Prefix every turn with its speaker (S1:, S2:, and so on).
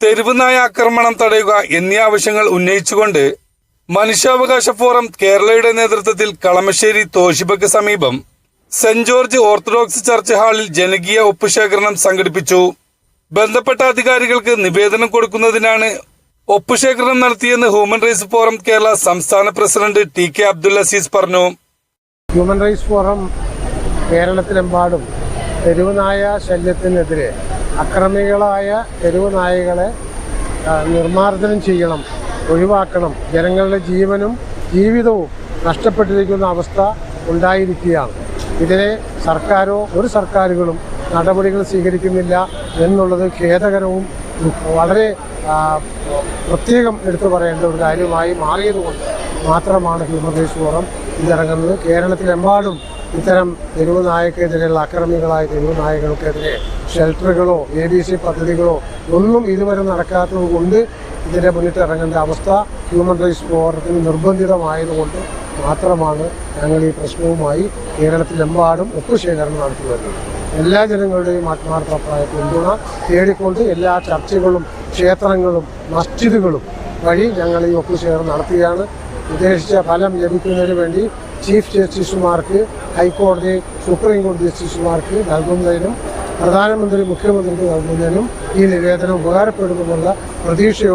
S1: തെരുവുനായ ആക്രമണം തടയുക എന്നീ ആവശ്യങ്ങൾ ഉന്നയിച്ചുകൊണ്ട് മനുഷ്യാവകാശ ഫോറം കേരളയുടെ നേതൃത്വത്തിൽ കളമശ്ശേരി തോഷിബയ്ക്ക് സമീപം സെന്റ് ജോർജ് ഓർത്തഡോക്സ് ചർച്ച് ഹാളിൽ ജനകീയ ഒപ്പുശേഖരണം സംഘടിപ്പിച്ചു. ബന്ധപ്പെട്ട അധികാരികൾക്ക് നിവേദനം കൊടുക്കുന്നതിനാണ് ഒപ്പുശേഖരണം നടത്തിയെന്ന് ഹ്യൂമൻ റൈറ്റ്സ് ഫോറം കേരള സംസ്ഥാന president T K Abdul Azeez പറഞ്ഞു.
S2: ഹ്യൂമൻ റൈറ്റ്സ് ഫോറം കേരളത്തിലെമ്പാടും തെരുവുനായ ശല്യത്തിനെതിരെ അക്രമികളായ തെരുവ് നായകളെ നിർമ്മാർജനം ചെയ്യണം ഒഴിവാക്കണം. ജനങ്ങളുടെ ജീവനും ജീവിതവും നഷ്ടപ്പെട്ടിരിക്കുന്ന അവസ്ഥ ഉണ്ടായിരിക്കുകയാണ്. ഇതിനെ സർക്കാരോ ഒരു സർക്കാരുകളും നടപടികൾ സ്വീകരിക്കുന്നില്ല എന്നുള്ളത് ഖേദകരവും വളരെ പ്രത്യേകം എടുത്തു പറയേണ്ട ഒരു കാര്യമായി മാറിയതുകൊണ്ട് മാത്രമാണ് ഹ്യൂമൻ റൈറ്റ്സ് ഫോറം ഇതിറങ്ങുന്നത് കേരളത്തിലെമ്പാടും ഇത്തരം തെരുവ് നായക്കെതിരെയുള്ള അക്രമികളായ തെരുവ് നായകൾക്കെതിരെ ഷെൽട്ടറുകളോ എ ഡി സി പദ്ധതികളോ ഒന്നും ഇതുവരെ നടക്കാത്തത് കൊണ്ട് ഇതിന്റെ മുന്നിട്ട് ഇറങ്ങേണ്ട അവസ്ഥ ഹ്യൂമൻ റൈറ്റ്സ് ഫോറത്തിന് നിർബന്ധിതമായതുകൊണ്ട് മാത്രമാണ് ഞങ്ങൾ ഈ പ്രശ്നവുമായി കേരളത്തിലെമ്പാടും ഒപ്പുശേഖരണം നടത്തി വരുന്നത് എല്ലാ ജനങ്ങളുടെയും ആത്മാർത്ഥമായ പിന്തുണ തേടിക്കൊണ്ട് എല്ലാ ചർച്ചകളും ക്ഷേത്രങ്ങളും മസ്ജിദുകളും വഴി ഞങ്ങൾ ഈ ഒപ്പുശേഖരണം നടത്തുകയാണ്. ഉദ്ദേശിച്ച ഫലം ലഭിക്കുന്നതിന് വേണ്ടി ചീഫ് ജസ്റ്റിസുമാർക്ക് ഹൈക്കോടതി സുപ്രീം കോടതി ജസ്റ്റിസുമാർക്ക് നൽകുന്നതിനും പ്രധാനമന്ത്രി മുഖ്യമന്ത്രിക്ക് നൽകുന്നതിനും ഈ നിവേദനം ഉപകാരപ്പെടുമെന്നുള്ള പ്രതീക്ഷയോടെ